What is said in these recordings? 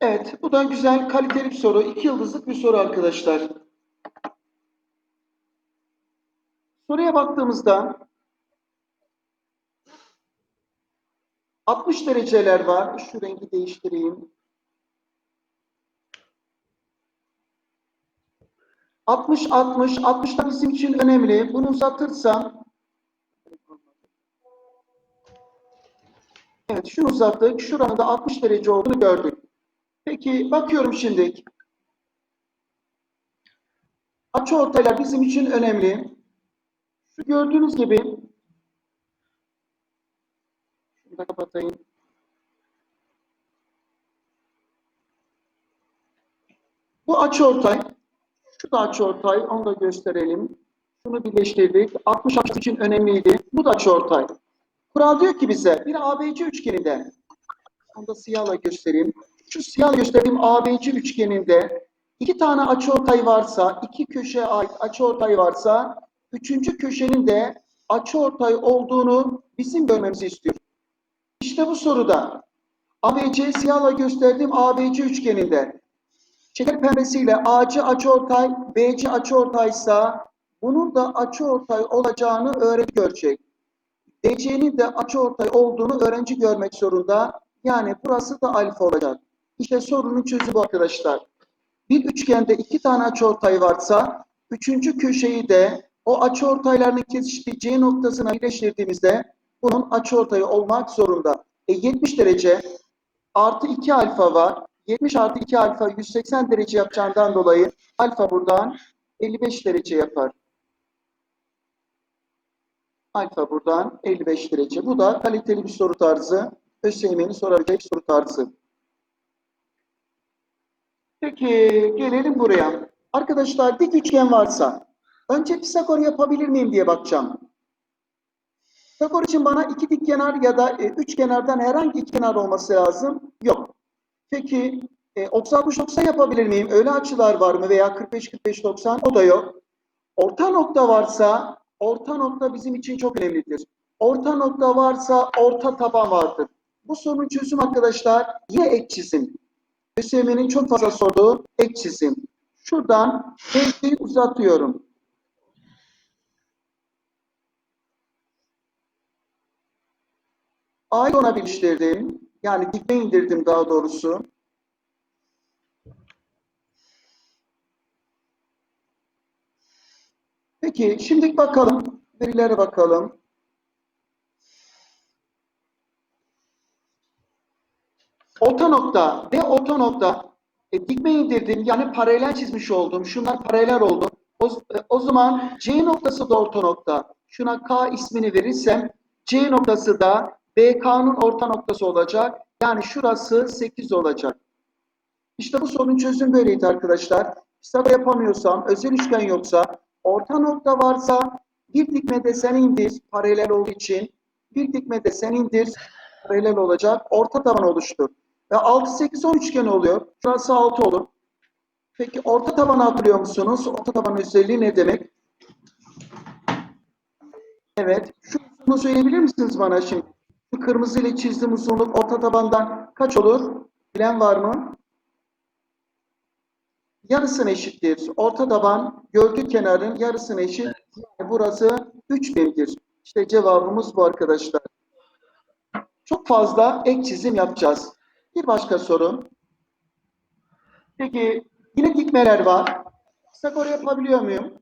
Evet, bu da güzel, kaliteli bir soru. İki yıldızlık bir soru arkadaşlar. Soruya baktığımızda 60 dereceler var. Şu rengi değiştireyim. 60 60 60 da bizim için önemli. Bunu uzatırsam Evet, şunu uzattık. Şuranın da 60 derece olduğunu gördük. Peki bakıyorum şimdi. Açıortaylar bizim için önemli. Şu gördüğünüz gibi şunu da kapatayım. Bu açıortay şu da açıortay. Onu da gösterelim. Şunu birleştirdik. 60 60 için önemliydi. Bu da açıortay. Kural diyor ki bize bir ABC üçgeninde onu da siyahla göstereyim. Şu siyah gösterdiğim ABC üçgeninde iki tane açıortay varsa, iki köşeye ait açıortay varsa, üçüncü köşenin de açıortay olduğunu bizim görmemizi istiyor. İşte bu soruda ABC siyahla gösterdiğim ABC üçgeninde şeker pembesiyle AC açıortay, BC açıortaysa bunun da açıortay olacağını öğrenci görecek. DC'nin de açıortay olduğunu öğrenci görmek zorunda. Yani burası da alfa olacak. İşte sorunun çözümü arkadaşlar. Bir üçgende iki tane açıortay varsa, üçüncü köşeyi de o açıortayların kesiştiği C noktasına birleştirdiğimizde bunun açıortayı olmak zorunda. E 70 derece artı 2 alfa var. 70 artı 2 alfa 180 derece yapacağından dolayı alfa buradan 55 derece yapar. Alfa buradan 55 derece. Bu da kaliteli bir soru tarzı. ÖSYM'nin sorabileceği soru tarzı. Peki gelelim buraya. Arkadaşlar dik üçgen varsa önce Pisagor yapabilir miyim diye bakacağım. Pisagor için bana iki dik kenar ya da e, üç kenardan herhangi iki kenar olması lazım. Yok. Peki e, 30-60-90 yapabilir miyim? Öyle açılar var mı? Veya 45-45-90 o da yok. Orta nokta varsa orta nokta bizim için çok önemlidir. Orta nokta varsa orta taban vardır. Bu sorunun çözüm arkadaşlar yine ek çizim. ÖSYM'nin çok fazla sorduğu ek çizim. Şuradan belgeyi uzatıyorum. A'yı ona. Yani dikme indirdim daha doğrusu. Peki şimdi bakalım. Verilere bakalım. Orta nokta ve orta nokta e, dikme indirdim yani paralel çizmiş oldum. Şunlar paralel oldu. O, e, o zaman C noktası da orta nokta. Şuna K ismini verirsem C noktası da BK'nın orta noktası olacak. Yani şurası 8 olacak. İşte bu sorunun çözümü böyleydi arkadaşlar. Pisagor yapamıyorsam, özel üçgen yoksa, orta nokta varsa bir dikme desen indir paralel olduğu için. Bir dikme desen indir paralel olacak. Orta taban oluştur. Ve 6, 8, 10 üçgen oluyor. Şurası 6 olur. Peki orta tabanı hatırlıyor musunuz? Orta taban özelliği ne demek? Evet. Şu uzunluğu söyleyebilir misiniz bana şimdi? Şu kırmızı ile çizdiğim uzunluk orta tabandan kaç olur? Bilen var mı? Yarısına eşittir. Orta taban gölge kenarın yarısına eşit. Yani burası 3 birimdir. İşte cevabımız bu arkadaşlar. Çok fazla ek çizim yapacağız. Bir başka soru. Peki yine dikmeler var. Pisagor yapabiliyor muyum?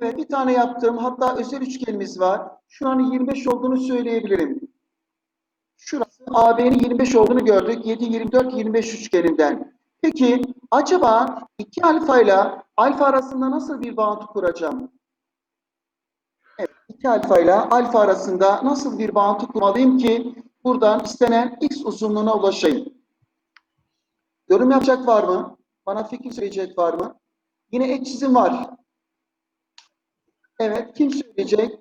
Evet bir tane yaptım. Hatta özel üçgenimiz var. Şuranın 25 olduğunu söyleyebilirim. Şurası AB'nin 25 olduğunu gördük. 7, 24, 25 üçgeninden. Peki acaba 2 alfa ile alfa arasında nasıl bir bağıntı kuracağım? Evet, 2 alfa ile alfa arasında nasıl bir bağıntı kurmalıyım ki buradan istenen x uzunluğuna ulaşayım? Yorum yapacak var mı? Bana fikir söyleyecek var mı? Yine ek çizim var. Evet, kim söyleyecek?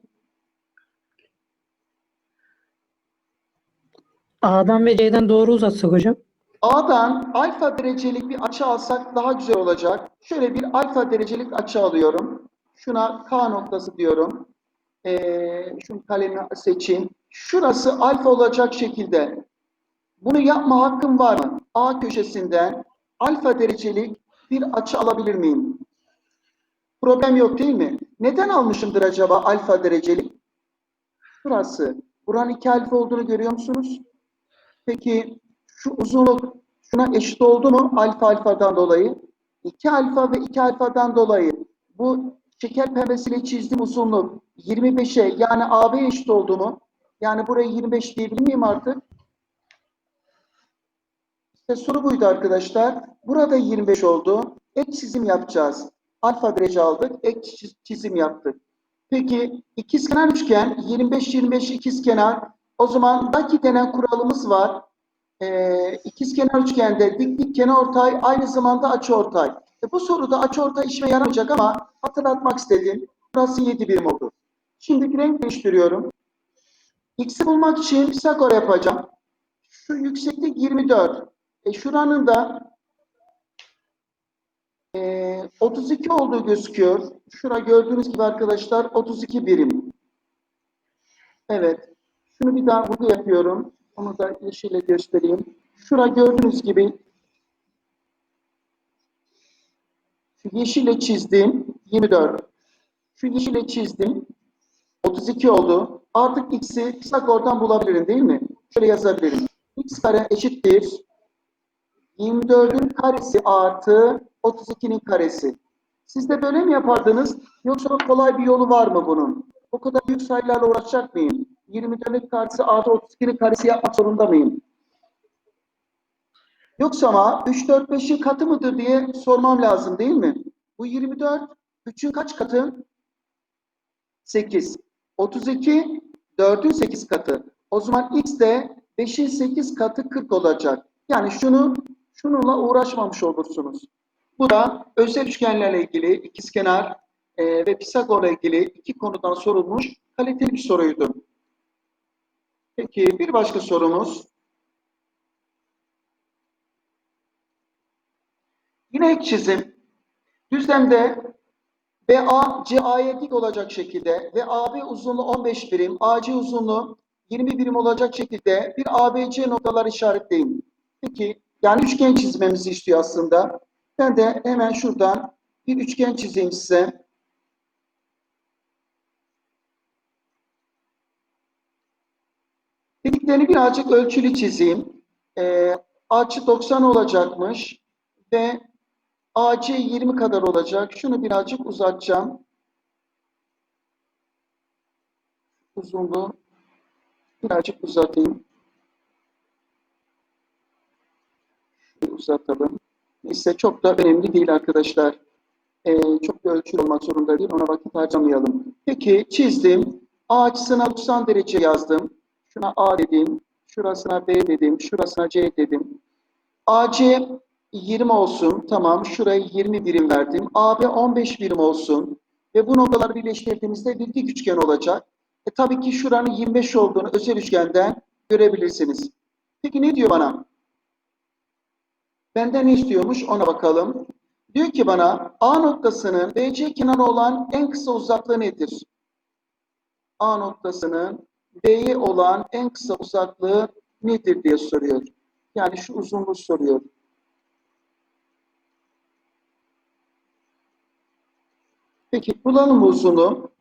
A'dan ve C'den doğru uzatsak hocam. A'dan alfa derecelik bir açı alsak daha güzel olacak. Şöyle bir alfa derecelik açı alıyorum. Şuna K noktası diyorum. Ee, şu kalemi seçeyim. Şurası alfa olacak şekilde. Bunu yapma hakkım var mı? A köşesinden alfa derecelik bir açı alabilir miyim? Problem yok değil mi? Neden almışımdır acaba alfa derecelik? Burası. Buranın 2 alfa olduğunu görüyor musunuz? Peki şu uzunluk şuna eşit oldu mu alfa alfadan dolayı? 2 alfa ve 2 alfadan dolayı bu şeker pembesiyle çizdiğim uzunluk 25'e yani AB eşit oldu mu? Yani burayı 25 diyebilir miyim artık? İşte soru buydu arkadaşlar. Burada 25 oldu. Ek çizim yapacağız. Alfa derece aldık. Ek çiz- çizim yaptık. Peki ikizkenar üçgen 25-25 ikizkenar. O zaman Daki denen kuralımız var. Ee, ikizkenar üçgende dik dik kenarortay aynı zamanda açıortay. E, bu soruda açıortay işime yaramayacak ama hatırlatmak istedim. Burası 7 birim oldu. Şimdi renk değiştiriyorum. X'i bulmak için Pisagor yapacağım. Şu yükseklik 24. E, şuranın da e, 32 olduğu gözüküyor. Şura gördüğünüz gibi arkadaşlar 32 birim. Evet. Şunu bir daha vurgu yapıyorum. Onu da yeşille göstereyim. Şura gördüğünüz gibi şu yeşille çizdim 24. Şu yeşille çizdim 32 oldu. Artık x'i Pisagor'dan bulabilirim değil mi? Şöyle yazabilirim. x kare eşittir 24'ün karesi artı 32'nin karesi. Siz de böyle mi yapardınız? Yoksa kolay bir yolu var mı bunun? O kadar büyük sayılarla uğraşacak mıyım? 24'ün karesi artı 32'nin karesi yapmak zorunda mıyım? Yoksa ama 3, 4, 5'in katı mıdır diye sormam lazım değil mi? Bu 24, 3'ün kaç katı? 8. 32, 4'ün 8 katı. O zaman x de 5'in 8 katı 40 olacak. Yani şunu şununla uğraşmamış olursunuz. Bu da özel üçgenlerle ilgili ikizkenar e, ve Pisagor'la ilgili iki konudan sorulmuş kaliteli bir soruydu. Peki bir başka sorumuz. Yine ek çizim. Düzlemde BA CA'ya dik olacak şekilde ve AB uzunluğu 15 birim, AC uzunluğu 20 birim olacak şekilde bir ABC noktalar işaretleyin. Peki yani üçgen çizmemizi istiyor aslında. Ben de hemen şuradan bir üçgen çizeyim size. Dediklerini birazcık ölçülü çizeyim. Ee, açı 90 olacakmış ve AC 20 kadar olacak. Şunu birazcık uzatacağım. Uzunluğu birazcık uzatayım. Şöyle uzatalım. Neyse çok da önemli değil arkadaşlar. Ee, çok da ölçülü olmak zorunda değil. Ona vakit harcamayalım. Peki çizdim. A açısına 90 derece yazdım. Şuna A dedim. Şurasına B dedim. Şurasına C dedim. AC 20 olsun. Tamam. Şuraya 20 birim verdim. AB 15 birim olsun. Ve bu noktaları birleştirdiğimizde bir dik üçgen olacak. E tabii ki şuranın 25 olduğunu özel üçgenden görebilirsiniz. Peki ne diyor bana? Benden ne istiyormuş ona bakalım. Diyor ki bana A noktasının BC kenarı olan en kısa uzaklığı nedir? A noktasının B'ye olan en kısa uzaklığı nedir diye soruyor. Yani şu uzunluğu soruyor. Peki bulalım bu uzunluğu.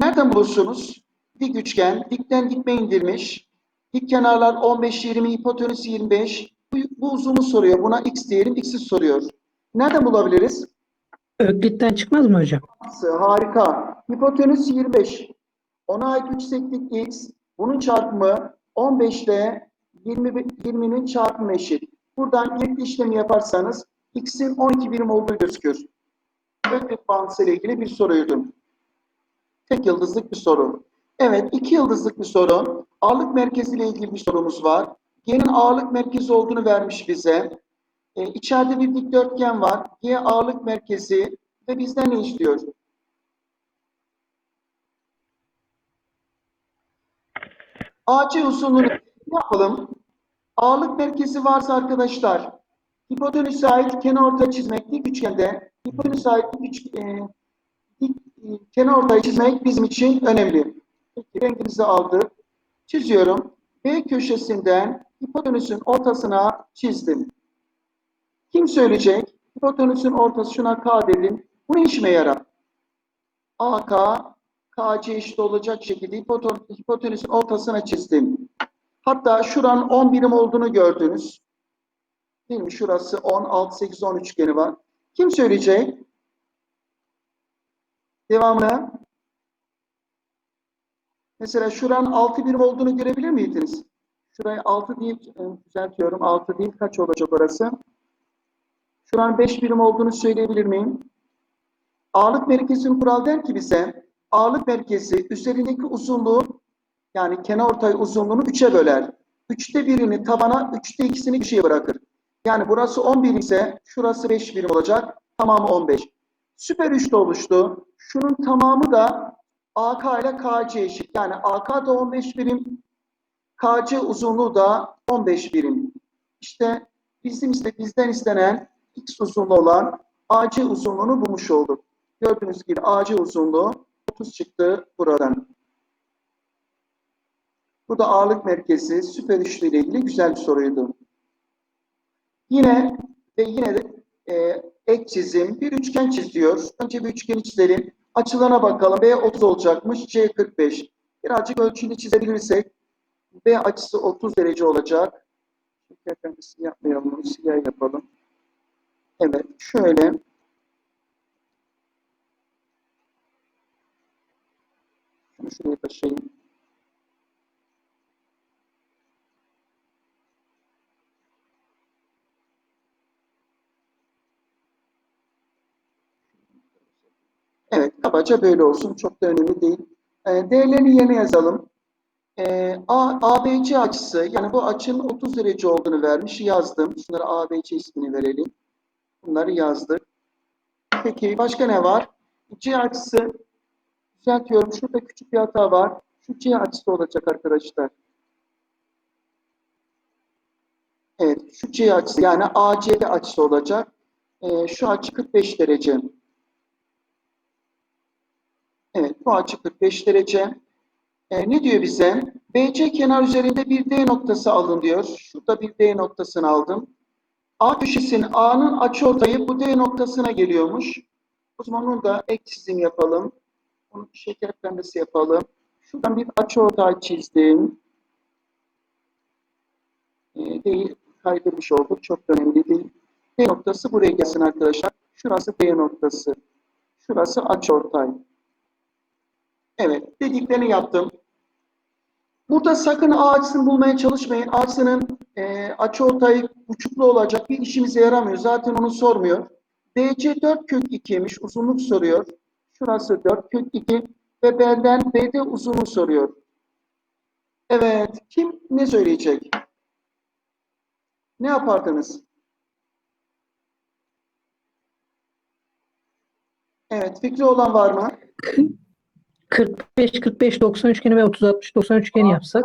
Nereden bulursunuz? Dik üçgen, dikten dikme indirmiş. Dik kenarlar 15, 20, hipotenüs 25. Bu, bu uzunluğu soruyor. Buna x diyelim, x'i soruyor. Nereden bulabiliriz? Öklitten çıkmaz mı hocam? Harika. Hipotenüs 25. Ona ait yükseklik x. Bunun çarpımı 15 ile 20, 20'nin çarpımı eşit. Buradan ilk işlemi yaparsanız x'in 12 birim olduğu gözüküyor. Öklit bağıntısı ile ilgili bir soruydu. Tek yıldızlık bir soru. Evet, iki yıldızlık bir soru. Ağırlık merkezi ile ilgili bir sorumuz var. G'nin ağırlık merkezi olduğunu vermiş bize. Ee, içeride bir dikdörtgen var. G ağırlık merkezi ve bizden ne istiyor? AC uzunluğunu yapalım? Ağırlık merkezi varsa arkadaşlar, hipotenüse ait kenarortay çizmek dik üçgende, hipotenüse ait üç, e, dik e, kenarortayı çizmek bizim için önemli. Peki rengimizi aldık. Çiziyorum. B köşesinden hipotenüsün ortasına çizdim. Kim söyleyecek? Hipotenüsün ortası şuna K dedim. Bu ne işime yarar? AK, KC eşit olacak şekilde hipoten- hipotenüsün ortasına çizdim. Hatta şuranın 10 birim olduğunu gördünüz. Değil mi? Şurası 10, 6, 8, 10 üçgeni var. Kim söyleyecek? Devamını. Mesela şuranın 6 birim olduğunu görebilir miydiniz? Şurayı 6 değil, e, düzeltiyorum. 6 değil, kaç olacak orası? Şuranın 5 birim olduğunu söyleyebilir miyim? Ağırlık merkezinin kural der ki bize, ağırlık merkezi üzerindeki uzunluğu, yani kenarortay uzunluğunu 3'e böler. 3'te birini tabana, 3'te ikisini köşeye bırakır. Yani burası 11 ise şurası 5 birim olacak. Tamamı 15. Süper üçlü oluştu. Şunun tamamı da AK ile KC eşit. Yani AK da 15 birim, KC uzunluğu da 15 birim. İşte bizim iste, bizden istenen X uzunluğu olan AC uzunluğunu bulmuş olduk. Gördüğünüz gibi AC uzunluğu 30 çıktı buradan. Bu da ağırlık merkezi süper üçlü ile ilgili güzel bir soruydu. Yine ve yine de e, ek çizim. Bir üçgen çiziyor. Önce bir üçgeni çizelim. Açılarına bakalım. B 30 olacakmış. C 45. Birazcık ölçüyle çizebilirsek B açısı 30 derece olacak. Efendim yapmayalım. Siyah yapalım. Evet. Şöyle. Şunu şuraya taşıyayım. Evet, kabaca böyle olsun. Çok da önemli değil. E, değerlerini yerine yazalım. E, A, ABC açısı, yani bu açının 30 derece olduğunu vermiş. Yazdım. Şunlara ABC ismini verelim. Bunları yazdık. Peki başka ne var? C açısı, düzeltiyorum. Şurada küçük bir hata var. Şu C açısı olacak arkadaşlar. Evet, şu C açısı yani ACD açısı olacak. E, şu açı 45 derece. Evet, bu açı 45 derece. Ee, ne diyor bize? BC kenar üzerinde bir D noktası alın diyor. Şurada bir D noktasını aldım. A köşesinin A'nın açıortayı bu D noktasına geliyormuş. O zaman onu da ek çizim yapalım. Onu şeker pembesi yapalım. Şuradan bir açıortay çizdim. Ee, D'yi kaydırmış olduk. Çok önemli değil. D noktası buraya gelsin arkadaşlar. Şurası D noktası. Şurası açıortay. Evet, dediklerini yaptım. Burada sakın A açısını bulmaya çalışmayın. A açısının e, açıortayı buçuklu olacak bir işimize yaramıyor. Zaten onu sormuyor. DC 4 kök 2'ymiş. Uzunluk soruyor. Şurası 4 kök 2 ve benden BD uzunluğu soruyor. Evet, kim ne söyleyecek? Ne yapardınız? Evet, fikri olan var mı? 45 45 90 üçgeni ve 30 60 90 üçgeni yapsak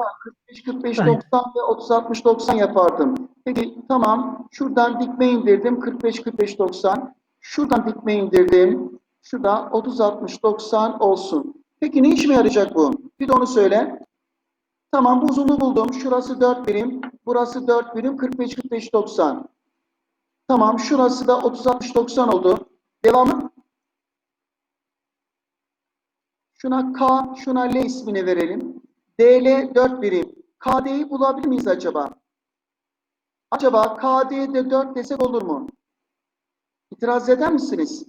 45 Aynen. 90 ve 30 60 90 yapardım. Peki tamam. Şuradan dikme indirdim. 45 45 90. Şuradan dikme indirdim. Şurada 30 60 90 olsun. Peki ne işime yarayacak bu? Bir de onu söyle. Tamam bu uzunluğu buldum. Şurası 4 birim. Burası 4 birim. 45 45 90. Tamam şurası da 30 60 90 oldu. Devamı Şuna K, şuna L ismini verelim. DL 4 birim. KD'yi bulabilir miyiz acaba? Acaba KD'de 4 desek olur mu? İtiraz eder misiniz?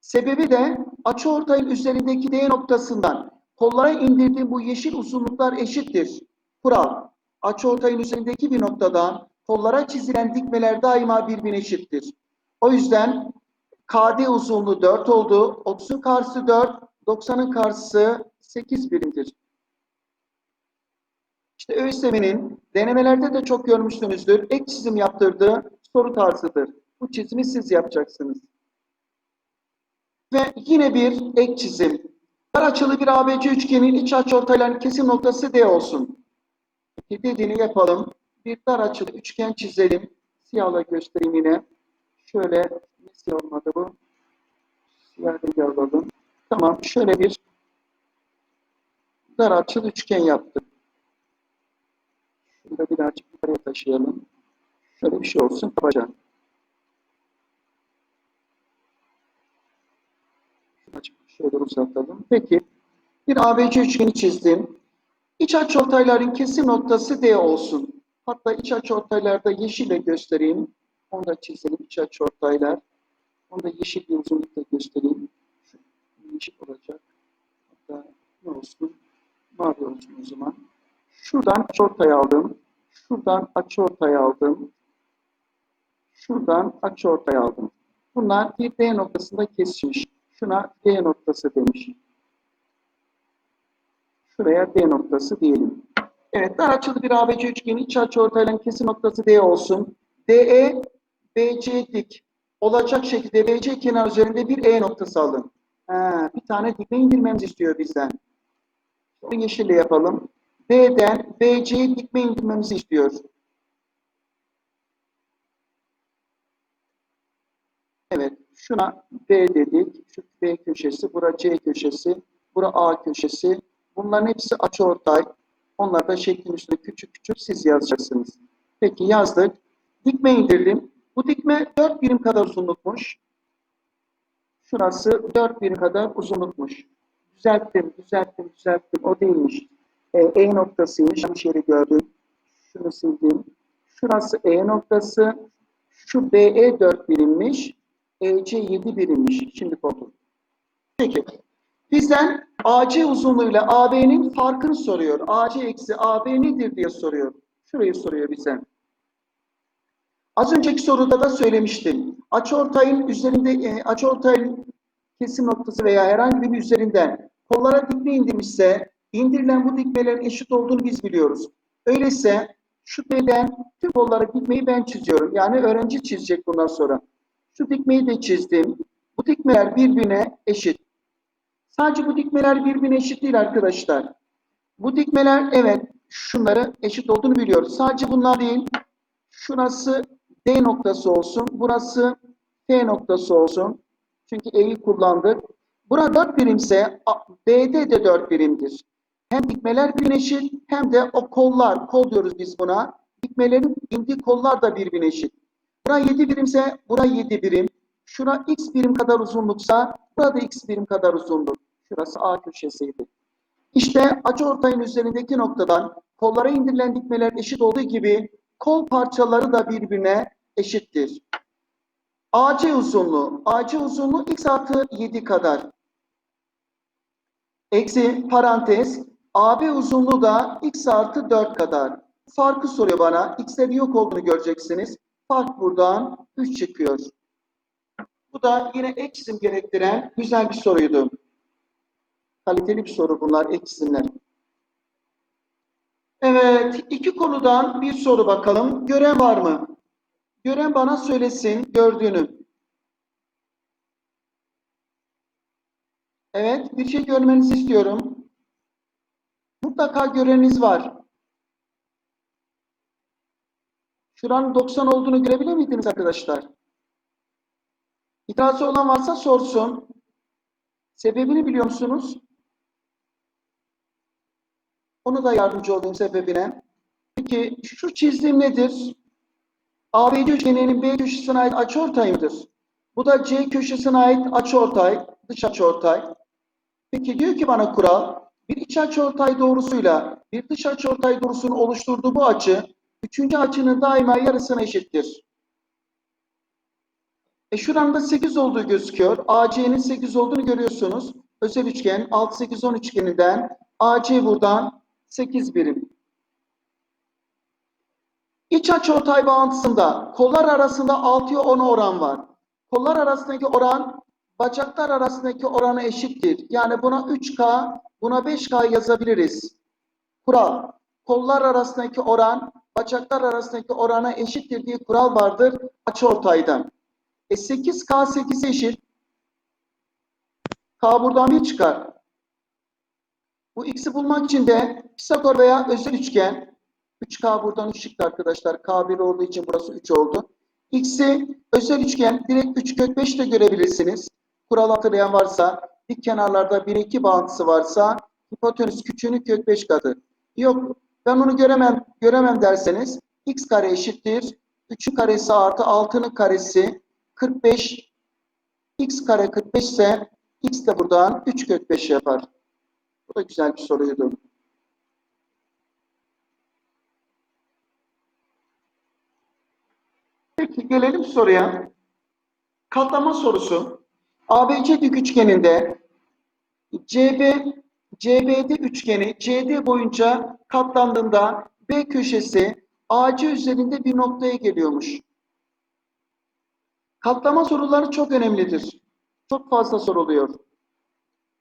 Sebebi de açıortayın üzerindeki D noktasından kollara indirdiğim bu yeşil uzunluklar eşittir. Kural. Açıortayın üzerindeki bir noktadan kollara çizilen dikmeler daima birbirine eşittir. O yüzden KD uzunluğu 4 oldu. 30'un karşısı 4, 90'ın karşısı 8 birimdir. İşte ÖSYM'nin denemelerde de çok görmüşsünüzdür. Ek çizim yaptırdığı soru tarzıdır. Bu çizimi siz yapacaksınız. Ve yine bir ek çizim. Dar açılı bir ABC üçgenin iç açıortayların kesim noktası D olsun. Dediğini yapalım. Bir dar açılı üçgen çizelim. Siyahla göstereyim yine. Şöyle, siyah olmadı bu? Siyah rengi alalım. Tamam, şöyle bir dar açılı üçgen yaptık. Şunu da birazcık yukarıya taşıyalım. Şöyle bir şey olsun kabaca. Şunu açık şöyle uzatalım. Peki. Bir ABC üçgeni çizdim. İç açıortayların kesim noktası D olsun. Hatta iç açıortaylarda yeşille göstereyim. Onu da çizelim. İç açıortaylar. Onu da yeşil bir uzunlukta göstereyim. Yeşil olacak. Hatta ne olsun? Mavi olsun o zaman. Şuradan açıortay aldım. Şuradan açıortay aldım. Şuradan açıortay aldım. Bunlar bir D noktasında kesişmiş. Şuna D noktası demiş. Şuraya D noktası diyelim. Evet, dar açılı bir ABC üçgeni iç açıortayların kesim noktası D olsun. DE, BC dik olacak şekilde BC kenar üzerinde bir E noktası alın. Ha, bir tane dikme indirmemizi istiyor bizden. Bunu yeşille yapalım. D'den BC'ye dikme indirmemizi istiyor. Evet, şuna B dedik. Şu B köşesi, bura C köşesi, bura A köşesi. Bunların hepsi açıortay. Onlar da şeklin üstünde küçük küçük siz yazacaksınız. Peki yazdık. Dikme indirdim. Bu dikme 4 birim kadar uzunlukmuş. Şurası 4 birim kadar uzunlukmuş. Düzelttim, düzelttim, düzelttim. O değilmiş. E, e noktasıymış. Yanlış yeri gördüm. Şunu sildim. Şurası E noktası. Şu BE 4 birimmiş. EC 7 birimmiş. Şimdi oldu. Peki. Bizden AC uzunluğuyla AB'nin farkını soruyor. AC eksi AB nedir diye soruyor. Şurayı soruyor bize. Az önceki soruda da söylemiştim. Açıortayın üzerinde e, açıortayın kesim noktası veya herhangi bir üzerinden kollara dikme indirmişse indirilen bu dikmelerin eşit olduğunu biz biliyoruz. Öyleyse şu D'den tüm kollara dikmeyi ben çiziyorum. Yani öğrenci çizecek bundan sonra. Şu dikmeyi de çizdim. Bu dikmeler birbirine eşit. Sadece bu dikmeler birbirine eşit değil arkadaşlar. Bu dikmeler evet şunları eşit olduğunu biliyoruz. Sadece bunlar değil. Şurası D noktası olsun. Burası T noktası olsun. Çünkü E'yi kullandık. Burada 4 birimse A- BD de 4 birimdir. Hem dikmeler eşit hem de o kollar, kol diyoruz biz buna. Dikmelerin indiği kollar da birbirine eşit. Bura 7 birimse bura 7 birim. Şura x birim kadar uzunluksa burada x birim kadar uzunluk. Şurası A köşesiydi. İşte açıortayın üzerindeki noktadan kollara indirilen dikmeler eşit olduğu gibi kol parçaları da birbirine eşittir. AC uzunluğu. AC uzunluğu x artı 7 kadar. Eksi parantez. AB uzunluğu da x artı 4 kadar. Farkı soruyor bana. X'lerin yok olduğunu göreceksiniz. Fark buradan 3 çıkıyor. Bu da yine ek çizim gerektiren güzel bir soruydu. Kaliteli bir soru bunlar ek çizimler. Evet, iki konudan bir soru bakalım. Gören var mı? Gören bana söylesin gördüğünü. Evet, bir şey görmenizi istiyorum. Mutlaka göreniniz var. Şuranın 90 olduğunu görebilir miydiniz arkadaşlar? İtirazı olan varsa sorsun. Sebebini biliyor musunuz? Onu da yardımcı olayım sebebine. Peki şu çizdiğim nedir? ABC üçgeninin B köşesine ait açıortay mıdır? Bu da C köşesine ait açıortay, dış açıortay. Peki diyor ki bana kural, bir iç açıortay doğrusuyla bir dış açıortay doğrusunun oluşturduğu bu açı, üçüncü açının daima yarısına eşittir. E şuramda 8 olduğu gözüküyor. AC'nin 8 olduğunu görüyorsunuz. Özel üçgen 6, 8, 10 üçgeninden AC buradan 8 birim. İç açıortay bağıntısında kollar arasında 6'ya 10 oran var. Kollar arasındaki oran bacaklar arasındaki orana eşittir. Yani buna 3K, buna 5K yazabiliriz. Kural. Kollar arasındaki oran bacaklar arasındaki orana eşittir diye kural vardır açıortaydan. E 8K 8 eşit. K buradan 1 çıkar. Bu x'i bulmak için de Pisagor veya özel üçgen 3K buradan 3 çıktı arkadaşlar. K1 olduğu için burası 3 oldu. X'i özel üçgen direkt 3 kök 5 de görebilirsiniz. Kural hatırlayan varsa dik kenarlarda 1 2 bağıntısı varsa hipotenüs küçüğünün kök 5 katı. Yok Ben onu göremem, göremem derseniz x kare eşittir. 3'ün karesi artı 6'nın karesi 45. x kare 45 ise x de buradan 3 kök 5 yapar. Bu da güzel bir soruydu. Gelelim soruya. Katlama sorusu. ABC dik üçgeninde CB CBD üçgeni CD boyunca katlandığında B köşesi AC üzerinde bir noktaya geliyormuş. Katlama soruları çok önemlidir. Çok fazla soruluyor.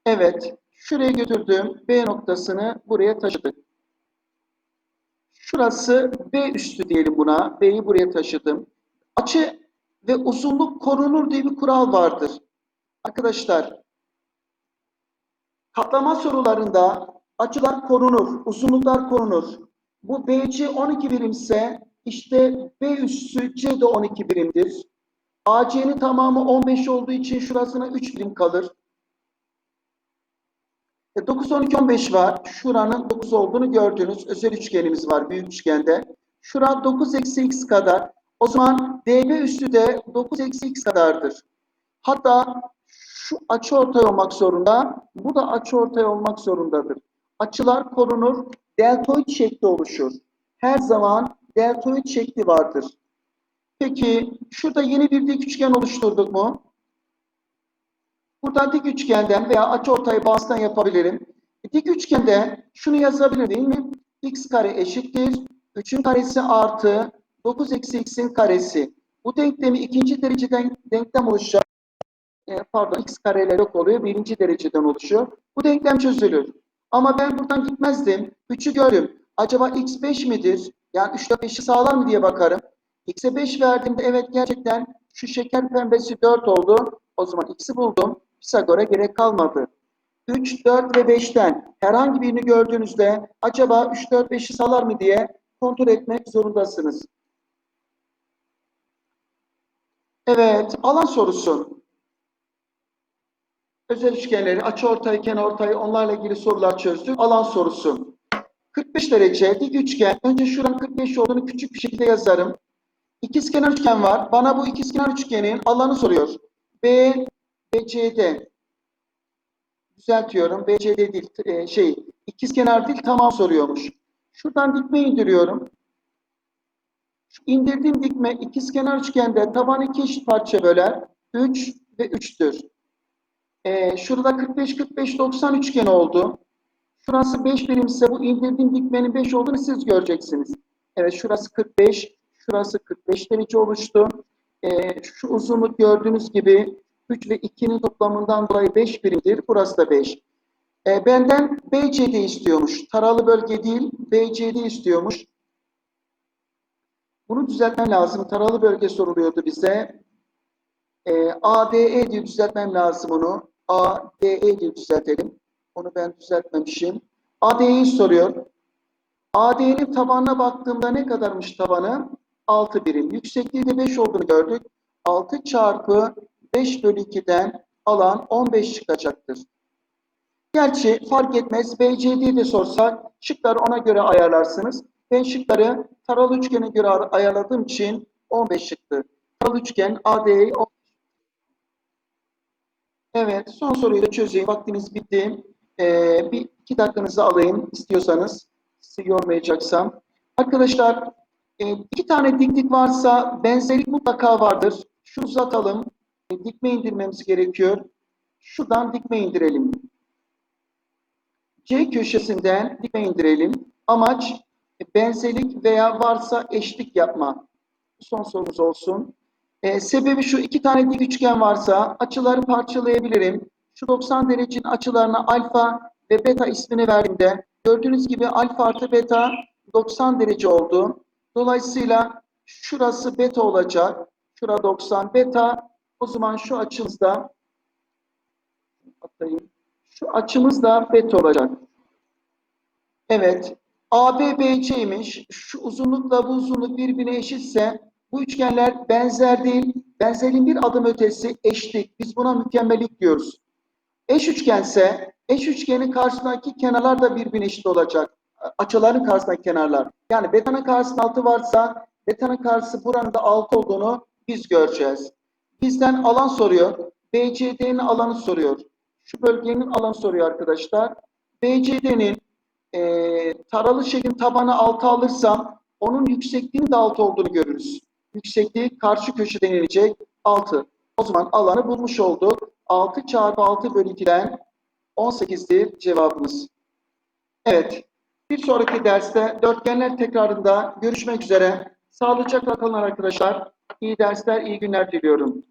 Evet, şuraya götürdüğüm B noktasını buraya taşıdık. Şurası B üstü diyelim buna. B'yi buraya taşıdım. Açı ve uzunluk korunur diye bir kural vardır. Arkadaşlar, katlama sorularında açılar korunur, uzunluklar korunur. Bu BC 12 birimse işte B üssü C de 12 birimdir. AC'nin tamamı 15 olduğu için şurasına 3 birim kalır. E 9, 12, 15 var. Şuranın 9 olduğunu gördünüz. Özel üçgenimiz var büyük üçgende. Şura 9 eksi x kadar. O zaman DB üssü de 9 eksi x kadardır. Hatta şu açı ortay olmak zorunda. Bu da açı ortay olmak zorundadır. Açılar korunur. Deltoid şekli oluşur. Her zaman deltoid şekli vardır. Peki şurada yeni bir dik üçgen oluşturduk mu? Buradan dik üçgenden veya açıortay bağısından yapabilirim. E, Dik üçgende şunu yazabilir değil mi? x kare eşittir. 3'ün karesi artı 9 eksi x'in karesi. Bu denklemi ikinci dereceden denklem oluşacak. E, pardon x kareler yok oluyor. Birinci dereceden oluşuyor. Bu denklem çözülür. Ama ben buradan gitmezdim. 3'ü gördüm. Acaba x 5 midir? Yani 3 ile 5'i sağlar mı diye bakarım. X'e 5 verdiğimde evet gerçekten şu şeker pembesi 4 oldu. O zaman x'i buldum. Pisagor'a gerek kalmadı. 3, 4 ve 5'ten herhangi birini gördüğünüzde acaba 3, 4, 5'i salar mı diye kontrol etmek zorundasınız. Evet, alan sorusu. Özel üçgenleri, açıortay, kenarortay onlarla ilgili sorular çözdük. Alan sorusu. 45 derece dik üçgen. Önce şuranın 45 olduğunu küçük bir şekilde yazarım. İkizkenar üçgen var. Bana bu ikizkenar üçgenin alanı soruyor. B, BCD. Düzeltiyorum. BCD değil, e, şey, ikizkenar değil tamam soruyormuş. Şuradan dikme indiriyorum. Şu indirdiğim dikme ikizkenar üçgende taban iki eşit parça böler. 3 ve 3'tür. Ee, şurada 45 45 90 üçgen oldu. Şurası 5 birimse bu indirdiğim dikmenin 5 olduğunu siz göreceksiniz. Evet şurası 45, şurası 45 derece oluştu. Ee, şu uzunluk gördüğünüz gibi 3 ve 2'nin toplamından dolayı 5 birimdir. Burası da 5. Ee, benden BCD istiyormuş. Taralı bölge değil, BCD istiyormuş. Bunu düzeltmem lazım. Taralı bölge soruluyordu bize. Ee, ADE diye düzeltmem lazım onu. ADE diye düzeltelim. Onu ben düzeltmemişim. ADE'yi soruyor. AD'nin tabanına baktığımda ne kadarmış tabanı? 6 birim. Yüksekliği de 5 olduğunu gördük. 6 çarpı 5 bölü 2'den alan 15 çıkacaktır. Gerçi fark etmez. BCD'yi de sorsak şıkları ona göre ayarlarsınız. Ben şıkları taralı üçgene göre ayarladığım için 15 çıktı. Taralı üçgen AD'yi Evet, son soruyu da çözeyim. Vaktimiz bitti. Ee, bir iki dakikanızı alayım istiyorsanız. Sizi yormayacaksam. Arkadaşlar, e, iki tane diklik varsa benzerlik mutlaka vardır. Şunu uzatalım. E, dikme indirmemiz gerekiyor. Şuradan dikme indirelim. C köşesinden dikme indirelim. Amaç e, benzerlik veya varsa eşlik yapma. Son sorumuz olsun. Ee, sebebi şu iki tane dik üçgen varsa açıları parçalayabilirim. Şu 90 derecenin açılarına alfa ve beta ismini verdiğimde gördüğünüz gibi alfa artı beta 90 derece oldu. Dolayısıyla şurası beta olacak. Şura 90 beta. O zaman şu açımızda atayım. Şu açımız da beta olacak. Evet. AB BC'ymiş. Şu uzunlukla bu uzunluk birbirine eşitse bu üçgenler benzer değil. Benzerliğin bir adım ötesi eşlik. Biz buna mükemmellik diyoruz. Eş üçgense eş üçgenin karşısındaki kenarlar da birbirine eşit olacak. açıların karşısındaki kenarlar. Yani betanın karşısında 6 varsa betanın karşısı buranın da 6 olduğunu biz göreceğiz. Bizden alan soruyor. BCD'nin alanı soruyor. Şu bölgenin alanı soruyor arkadaşlar. BCD'nin eee taralı şeklin tabanı 6 alırsam onun yüksekliğinin de 6 olduğunu görürüz. Yüksekliği karşı köşeden inecek 6. O zaman alanı bulmuş olduk. 6 çarpı 6 bölü 2'den 18'dir cevabımız. Evet. Bir sonraki derste dörtgenler tekrarında görüşmek üzere. Sağlıcakla kalın arkadaşlar. İyi dersler, iyi günler diliyorum.